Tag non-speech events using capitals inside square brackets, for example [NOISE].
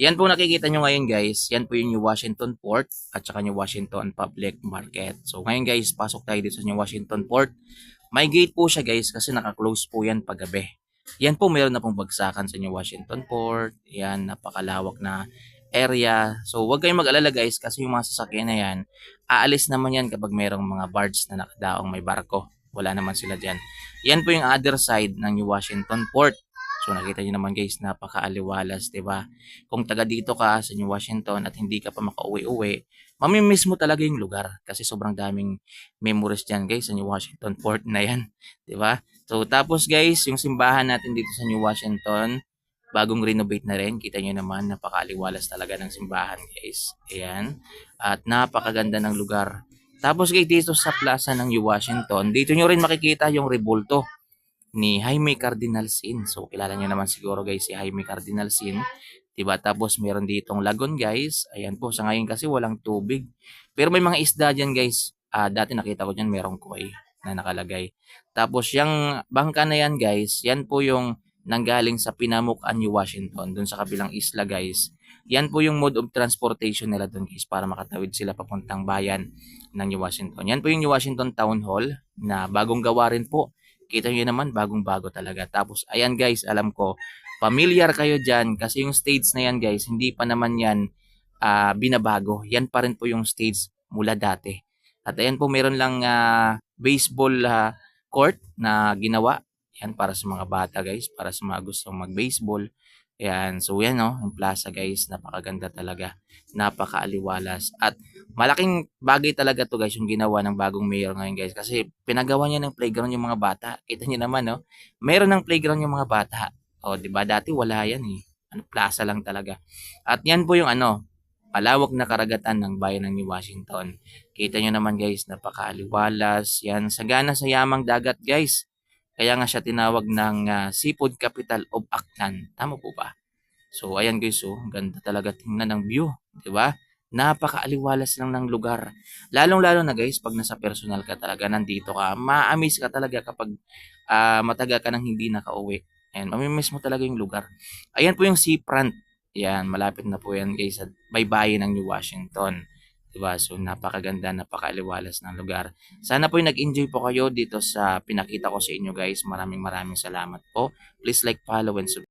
Yan po nakikita nyo ngayon guys, yan po yung New Washington Port at saka New Washington Public Market. So ngayon guys, pasok tayo dito sa New Washington Port. May gate po siya guys kasi naka-close po yan paggabi. Yan po meron na pong bagsakan sa New Washington Port. Yan, napakalawak na area. So huwag kayong mag-alala guys kasi yung mga sasakyan na yan, aalis naman yan kapag mayroong mga barge na nakadaong may barko. Wala naman sila dyan. Yan po yung other side ng New Washington Port. So nakita niyo naman guys, napakaaliwalas, 'di ba? Kung taga dito ka sa New Washington at hindi ka pa makauwi-uwi, mamimiss mo talaga yung lugar kasi sobrang daming memories diyan guys sa New Washington Port na 'yan, [LAUGHS] 'di ba? So tapos guys, yung simbahan natin dito sa New Washington, bagong renovate na rin. Kita niyo naman, napakaaliwalas talaga ng simbahan guys. Ayan. At napakaganda ng lugar. Tapos guys, dito sa plaza ng New Washington, dito nyo rin makikita yung rebulto ni Jaime Cardinal Sin. So, kilala nyo naman siguro guys si Jaime Cardinal Sin. Diba? Tapos, meron ditong lagon guys. Ayan po, sa ngayon kasi walang tubig. Pero may mga isda dyan guys. Ah, dati nakita ko dyan merong koi na nakalagay. Tapos, yung bangka na yan guys, yan po yung nanggaling sa Pinamukan, New Washington. Dun sa kabilang isla guys. Yan po yung mode of transportation nila doon guys para makatawid sila papuntang bayan ng New Washington. Yan po yung New Washington Town Hall na bagong gawa rin po Kita nyo naman, bagong-bago talaga. Tapos, ayan guys, alam ko, familiar kayo dyan kasi yung stage na yan guys, hindi pa naman yan ah, binabago. Yan pa rin po yung stage mula dati. At ayan po, meron lang ah, baseball ah, court na ginawa. Yan para sa mga bata guys, para sa mga gustong mag-baseball. Ayan, so yan no, yung plaza guys, napakaganda talaga. Napakaaliwalas. At malaking bagay talaga to guys yung ginawa ng bagong mayor ngayon guys kasi pinagawa niya ng playground yung mga bata. Kita niyo naman no. Meron ng playground yung mga bata. O di ba dati wala yan eh. Ano plaza lang talaga. At yan po yung ano, palawak na karagatan ng bayan ng New Washington. Kita niyo naman guys, napakaaliwalas. Yan sagana sa yamang dagat guys. Kaya nga siya tinawag ng ah, Seafood Capital of Aklan. Tama po ba? So ayan guys, oh, ganda talaga tingnan ng view, 'di ba? Napakaaliwalas lang ng lugar. Lalong-lalo na guys, pag nasa personal ka talaga, nandito ka, ma-amaze ka talaga kapag ah, matagal ka nang hindi nakauwi. Ayan, mamimiss mo talaga yung lugar. Ayan po yung seafront. Yan, malapit na po yan guys sa baybayin ng New Washington. Diba? So, napakaganda, napakaaliwalas ng lugar. Sana po nag-enjoy po kayo dito sa pinakita ko sa inyo guys. Maraming maraming salamat po. Please like, follow, and subscribe.